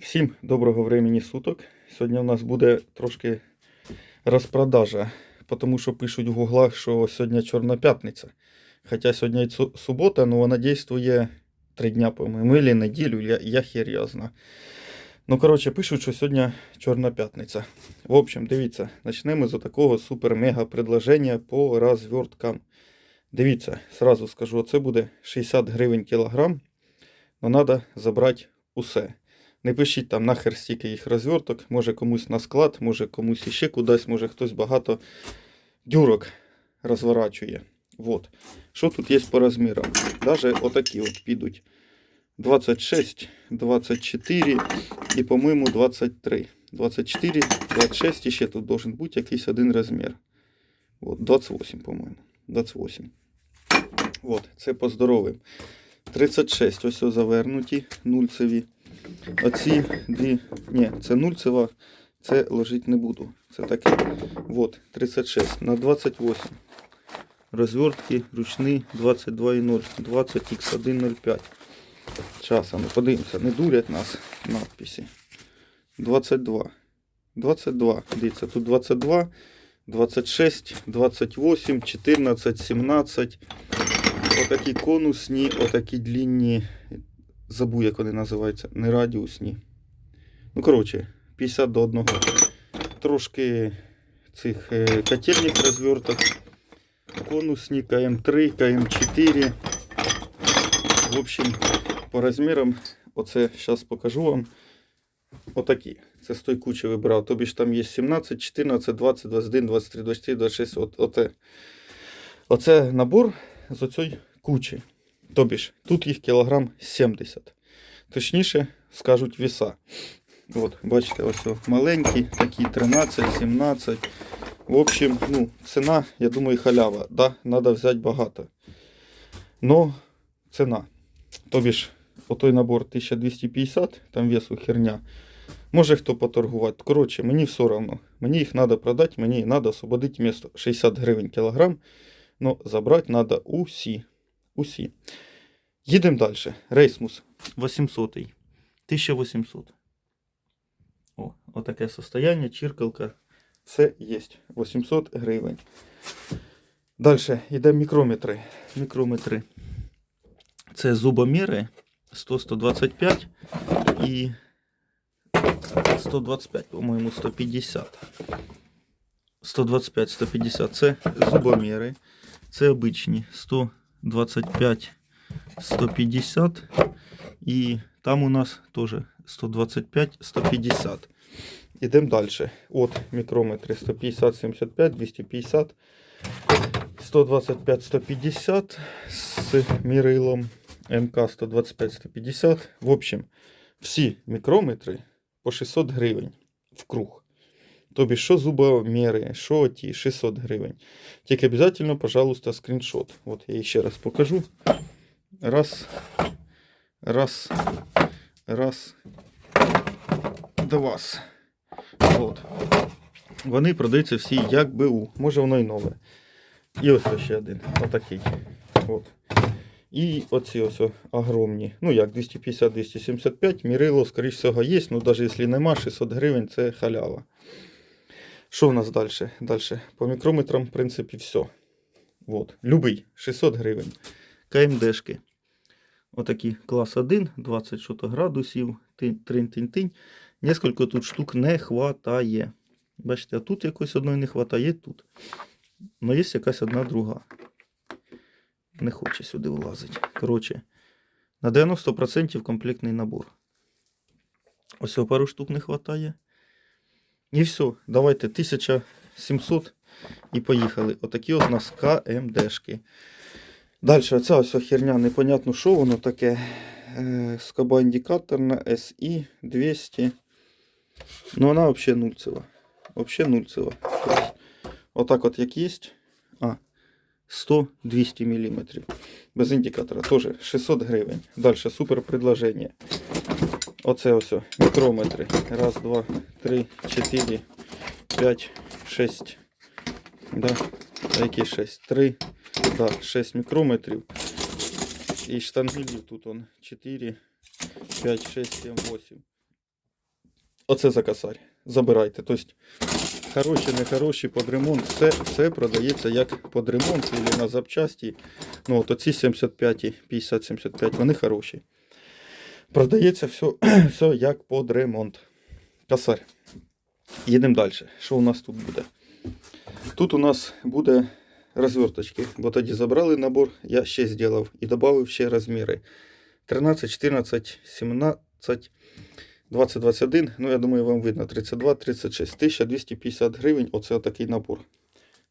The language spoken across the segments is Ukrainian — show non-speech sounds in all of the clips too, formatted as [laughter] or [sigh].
Всім доброго времени суток. Сьогодні у нас буде трошки розпродажа, тому що пишуть в гуглах, що сьогодні Чорна п'ятниця. Хоча сьогодні субота, але вона дійствує три дня, по-моєму, неділю, я, я хер я знаю. Ну, коротше, пишуть, що сьогодні Чорна п'ятниця. В общем, дивіться, почнемо з такого супер-мега предложення по розверткам. Дивіться, сразу скажу, це буде 60 гривень кілограм, але треба забрати усе. Не пишіть там нахер стільки їх розверток, може комусь на склад, може комусь іще кудись, може хтось багато дюрок розворачує. Вот. Що тут є по розмірам? Даже отакі от підуть. 26, 24 і, по-моєму, 23. 24, 26 і ще тут должен бути якийсь один розмір. Вот, 28, по-моєму. 28. Вот, це по здоровим. 36, ось завернуті, нульцеві. Оці дві. Ні, це нульцева, це ложити не буду. Це таке. Вот, 36 на 28. Розвертки ручні 22,0. 20x105. Зараз, ми подивимося, не дурять нас надписи. 22. 22. Дивіться, тут 22, 26, 28, 14, 17. Отакі конусні, отакі длінні. Забув, як вони називаються. Не радіусні. Ну, коротше, 50 до 1. Трошки цих е, котельних розверток. Конусні, КМ3, КМ4. В общем, по розмірам, оце зараз покажу вам. Отакі. Це з той кучі вибирав. Тобі ж там є 17, 14, 20, 21, 23, 24, 26. От, оце. Оце набор з оцій кучі. Тобі ж, тут їх кілограм 70. Точніше, скажуть віса. От, бачите, ось маленькі, такі 13, 17. В общем, ну, ціна, я думаю, халява. Да, треба взяти багато. Но ціна. Тобі ж, отой набор 1250, там весу херня. Може хто поторгувати. Коротше, мені все одно. Мені їх треба продати, мені треба освободити місто 60 гривень кілограм. Но забрати треба усі. Усі. Їдемо далі. Рейсмус 800. 1800. О, отаке состояние, чиркалка. Все є. 800 гривень. Далі йде мікрометри. Мікрометри. Це зубоміри 100-125 і 125, по-моєму, 150. 125-150 це зубоміри. Це обичні 125, 150. І там у нас теж 125, 150. Ідемо далі. От мікрометри 150, 75, 250, 125, 150 з мірилом МК 125, 150. В общем, всі мікрометри по 600 гривень в круг. Тобі що зубоміри, що ті 600 гривень. Тільки обов'язково, пожалуйста, скріншот. От я ще раз покажу. Раз. Раз. Раз. Два. От. Вони продаються всі як БУ. Може воно і нове. І ось ще один. Отакий. От. І оці ось огромні. Ну як 250-275. Мірило, скоріш всього, є. Ну навіть якщо нема, 600 гривень це халява. Що в нас далі? Далі. По мікрометрам, в принципі, все. Вот. Любий. 600 гривень. КМДшки. Отакі клас 1, 20 що-то градусів, тринь-тинь-тинь. Несколько тут штук не хватає. Бачите, а тут якось одної не хватає тут. Ну, є якась одна друга. Не хоче сюди влазити. Коротше, на 90% комплектний набор. Ось пару штук не вистачає. І все, давайте 1700 і поїхали. Отакі от у нас КМДшки. Далі, оця ось херня, непонятно, що воно таке. Е, Скоба індикаторна SI 200. Ну, вона взагалі нульцева. Взагалі нульцева. Отак от як є. А, 100-200 мм. Без індикатора. Теж 600 гривень. Далі супер предложення. Оце ось мікрометри. Раз, два, три, чотири, п'ять, шесть. Да. Які шесть? Три. Да, 6 мікрометрів. І штангелів тут он 4, 5, 6, 7, 8. Оце за косарь. Забирайте. Тобто, хороші, не хороші під ремонт, все, все продається як під ремонт або на запчасті. Ну, от оці 75, 50, 75, вони хороші. Продається все, [clears throat] все як під ремонт. Косарь. Їдемо далі. Що у нас тут буде? Тут у нас буде розверточки, бо тоді забрали набор, я ще зробив і додав ще розміри. 13, 14, 17, 20, 21, ну я думаю, вам видно, 32, 36, 1250 гривень, оце отакий набор.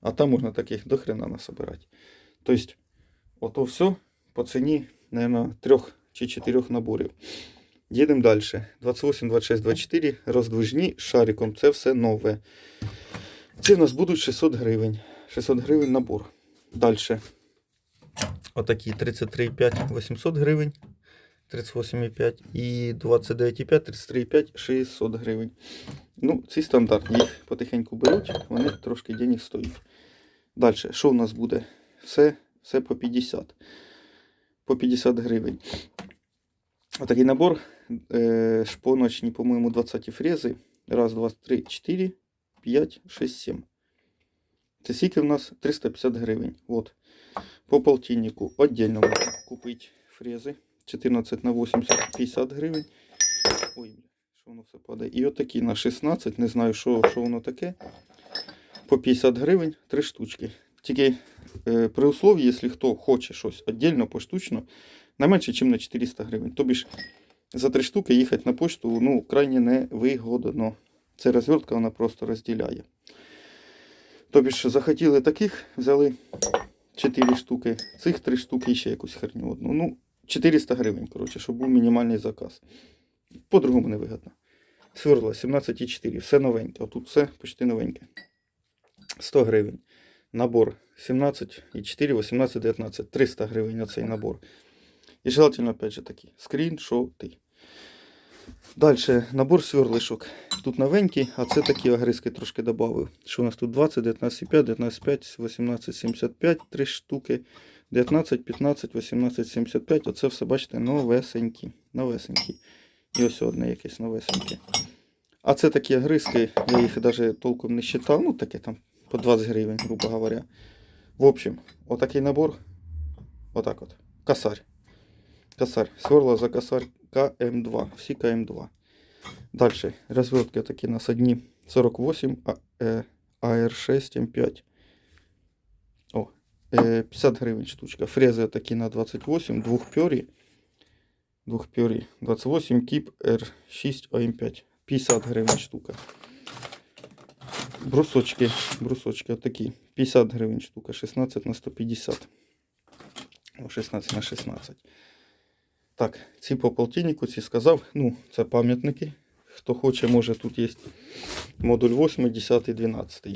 А там можна таких до хрена насобирати. Тобто, ото все по ціні, мабуть, трьох чи чотирьох наборів. Їдемо далі. 28, 26, 24, роздвижні шариком, це все нове. Ці в нас будуть 600 гривень. 600 гривень набор. Далі. Отакі 33,5 800 гривень. 38,5 і 29,5, 33,5, 600 гривень. Ну, ці стандартні. Їх потихеньку беруть, вони трошки денег стоять. Далі, що у нас буде? Все, все по 50. По 50 гривень. Отакий набор. Е, шпоночні, по-моєму, 20 фрези. Раз, два, три, 4, 5, 6, 7. Це скільки в нас 350 гривень. От. По полтиннику отдельно можна купити фрези. 14 на 80 50 гривень. Ой, що воно все падає. І отакі на 16, не знаю, що, що воно таке. По 50 гривень 3 штучки. Тільки е, при услові, якщо хто хоче щось віддільно, поштучно, не менше, ніж на 400 гривень. Тобі ж за 3 штуки їхати на пошту ну, крайне невигодно. Це розвертка, вона просто розділяє. Тобі ж захотіли таких, взяли 4 штуки, цих 3 штуки і ще якусь херню одну. Ну, 400 гривень, коротше, щоб був мінімальний заказ. По-другому невигідно. Свердло 17,4, все новеньке. Отут все почти новеньке. 100 гривень. Набор 17,4, 18, 19, 300 гривень на цей набор. І желательно, опять же такі, скріншоти. Далі набор сверлишок. Тут новенький, а це такі огризки трошки додав. Що у нас тут 20, 19,5, 19,5, 18,75, 3 штуки. 19, 15, 18, 75. Оце все, бачите, новесенькі. Новесенькі. І ось одне якесь новесеньке. А це такі огризки, я їх навіть толком не считав. Ну, таке там по 20 гривень, грубо говоря. В общем, отакий набор. Отак от. Косарь. Косарь. Сверла за косарь КМ2. Всі КМ2. Далі. Розвертки такі у нас одні 48, а, е, АР6 М5. О, е, 50 гривень штучка. Фрези такі на 28, двохпьорі. Двохпьорі. 28, кіп R6 АМ5. 50 гривень штука. Брусочки, брусочки отакі. 50 гривень штука, 16 на 150. 16 на 16. Так, ці по полтиннику, ці сказав. Ну, це пам'ятники. Хто хоче, може тут є модуль 8, 10, 12.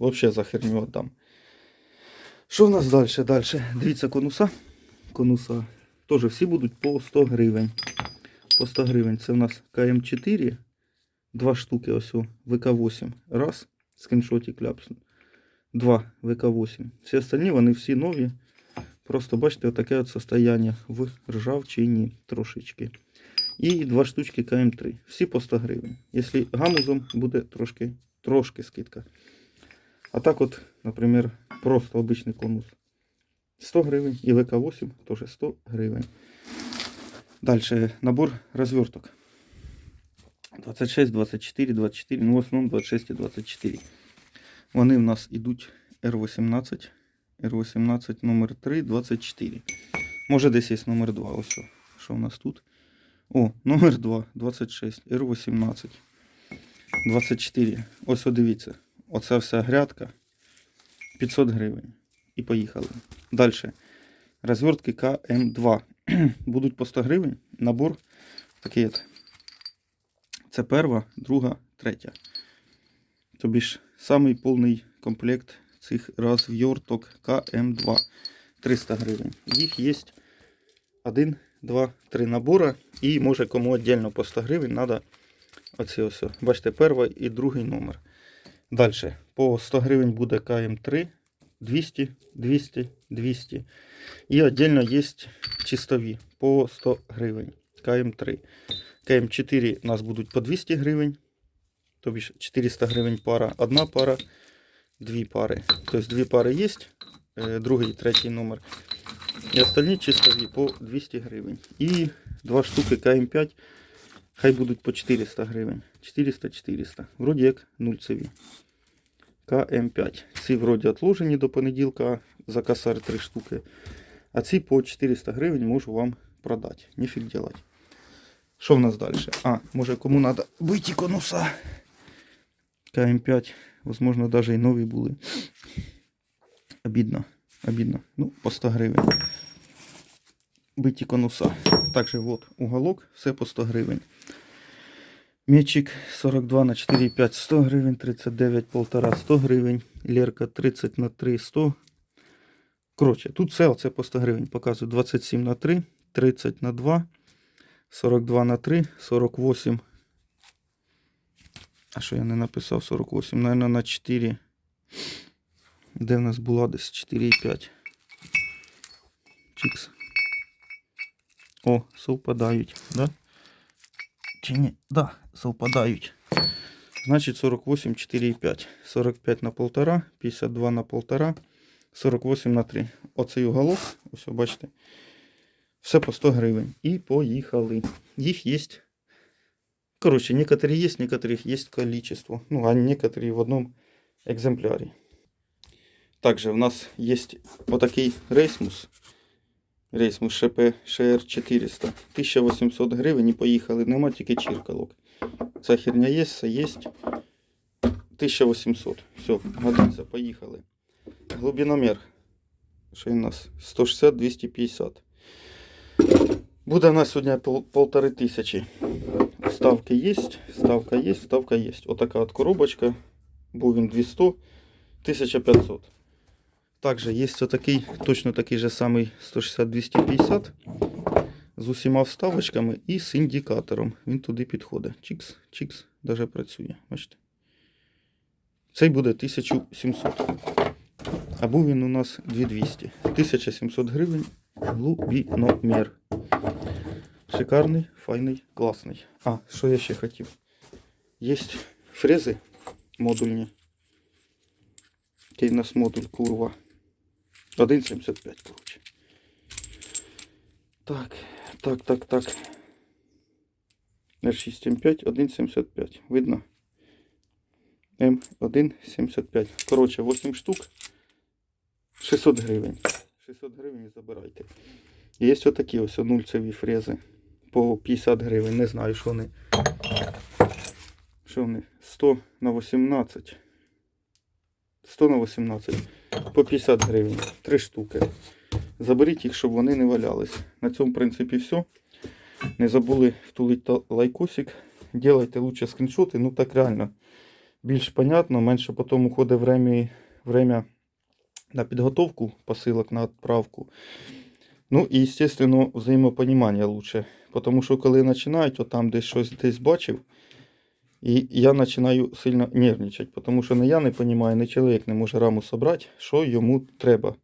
Взагалі за херню віддам. Що в нас далі? Далі. Дивіться, конуса. Конуса. Теж всі будуть по 100 гривень. По 100 гривень. Це у нас КМ4. Два штуки ось у ВК8. Раз. Скріншотик ляпсну. Два ВК8. Всі остальні вони всі нові. Просто бачите, отаке от состояння в ржавчині трошечки. І два штучки КМ3. Всі по 100 гривень. Якщо гамузом буде трошки, трошки скидка. А так от, наприклад, просто обичний конус 100 гривень і ВК8 теж 100 гривень. Далі набор розверток. 26, 24, 24, ну в основному 26 і 24. Вони в нас ідуть R18, R18 номер 3, 24. Може десь є номер 2. Ось що, що в нас тут. О, номер 2, 26, R18, 24. Ось дивіться. Оця вся грядка. 500 гривень. І поїхали. Далі. Розвертки КМ2. [clears throat] Будуть по 100 гривень. Набор такий. от. Це перша, друга, третя. Тобі ж самий повний комплект цих розверток КМ2. 300 гривень. Їх є 1, 2, 3 набора. І може кому віддільно по 100 гривень треба оці ось. Бачите, перший і другий номер. Далі. По 100 гривень буде КМ3. 200, 200, 200. І віддільно є чистові по 100 гривень. КМ3. КМ4 у нас будуть по 200 гривень. Тобі 400 гривень пара, одна пара, дві пари. Тобто дві пари є, е, другий, третій номер. І остальні чистові по 200 гривень. І два штуки КМ5, хай будуть по 400 гривень. 400-400. Вроді як нульцеві. КМ5. Ці вроді отложені до понеділка за косарь 3 штуки. А ці по 400 гривень можу вам продати. Ніфіг делать. Що в нас далі? А, може кому треба биті конуса. КМ5, возможно, даже і нові були. Обідно. Обідно. Ну, по 100 гривень. Биті конуса. Также вот уголок, все по 100 гривень. Мечик 42 на 4,5 100 гривень, 39 полтора 100 гривень, Лерка 30 на 3 100. Коротше, тут все оце по 100 гривень показую. 27 на 3, 30 на 2, 42 на 3, 48. А що я не написав 48? Наверное, на 4. Де в нас була десь 4,5. Чікс. О, совпадають, да? Чи ні? Да, совпадають. Значить 48, 4,5. 45 на 1,5, 52 на 1,5, 48 на 3. Оцей уголок, ось бачите. Все по 100 гривень. І поїхали. Їх є. Короче, некоторые есть, некоторых есть количество. Ну, а некоторые в одном экземпляре. Также у нас есть вот такой рейсмус. Рейсмус ШП ШР400. 1800 гривень і поїхали. Нема тільки чіркалок. Ця херня є, все є. 1800. Все, годиться, поїхали. Глибиномір. Що у нас? 160-250. Буде у нас сьогодні пол, полтори тисячі. Ставки є, ставка є, ставка є. Отака от коробочка. Був він 200, 1500. Также є отакий, точно такий же самий 160-250 з усіма вставочками і з індикатором. Він туди підходить. Чікс, чікс, даже працює. Бачите? Цей буде 1700. А був він у нас 2200. 1700 гривень. Глубиномір. Шикарний, файний, класний. А, що я ще хотів? Є фрези модульні. Який в нас модуль курва. 1,75, коротше. Так, так, так, так. R6M5, 1,75. Видно? М1,75. Коротше, 8 штук. 600 гривень. 600 гривень забирайте. Є ось такі ось нульцеві фрези. По 50 гривень. Не знаю, що вони. Що вони? 100 на 18. 100 на 18. По 50 гривень. Три штуки. Заберіть їх, щоб вони не валялись. На цьому, в принципі, все. Не забули втулити лайкосик. Делайте лучше скріншоти. Ну так реально. Більш понятно, менше потім уходить время, время на підготовку посилок на відправку. Ну і, естественно, взаємопонімання лучше. Тому що коли починають, от там десь щось десь бачив, і я починаю сильно нервничати, тому що не я не розумію, не чоловік не може раму собрати, що йому треба.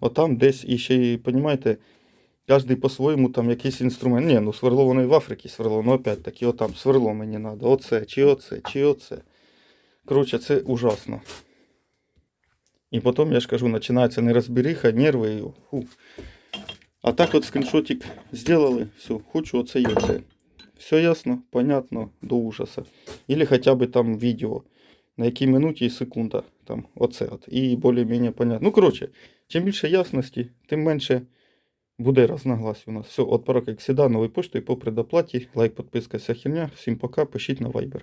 От там десь і ще, розумієте, кожен по-своєму там якийсь інструмент. Ні, ну сверло воно і в Африці сверло, ну опять таки, отам сверло мені треба. Оце, чи оце, чи оце. Коротше, це ужасно. І потім, я ж кажу, починається нерозберіха, нерви. Фу. А так от скріншотик зробили, все, хочу оце і оце. Все ясно, понятно, до ужаса. Или хоча б там відео, на якій минуті і секунда. Там, оце от. І більш-менш понятно. Ну, коротше, чим більше ясності, тим менше буде розногласів у нас. Все, от порок, як завжди, новою поштою по предоплаті. Лайк, підписка, вся херня. Всім пока, пишіть на Viber.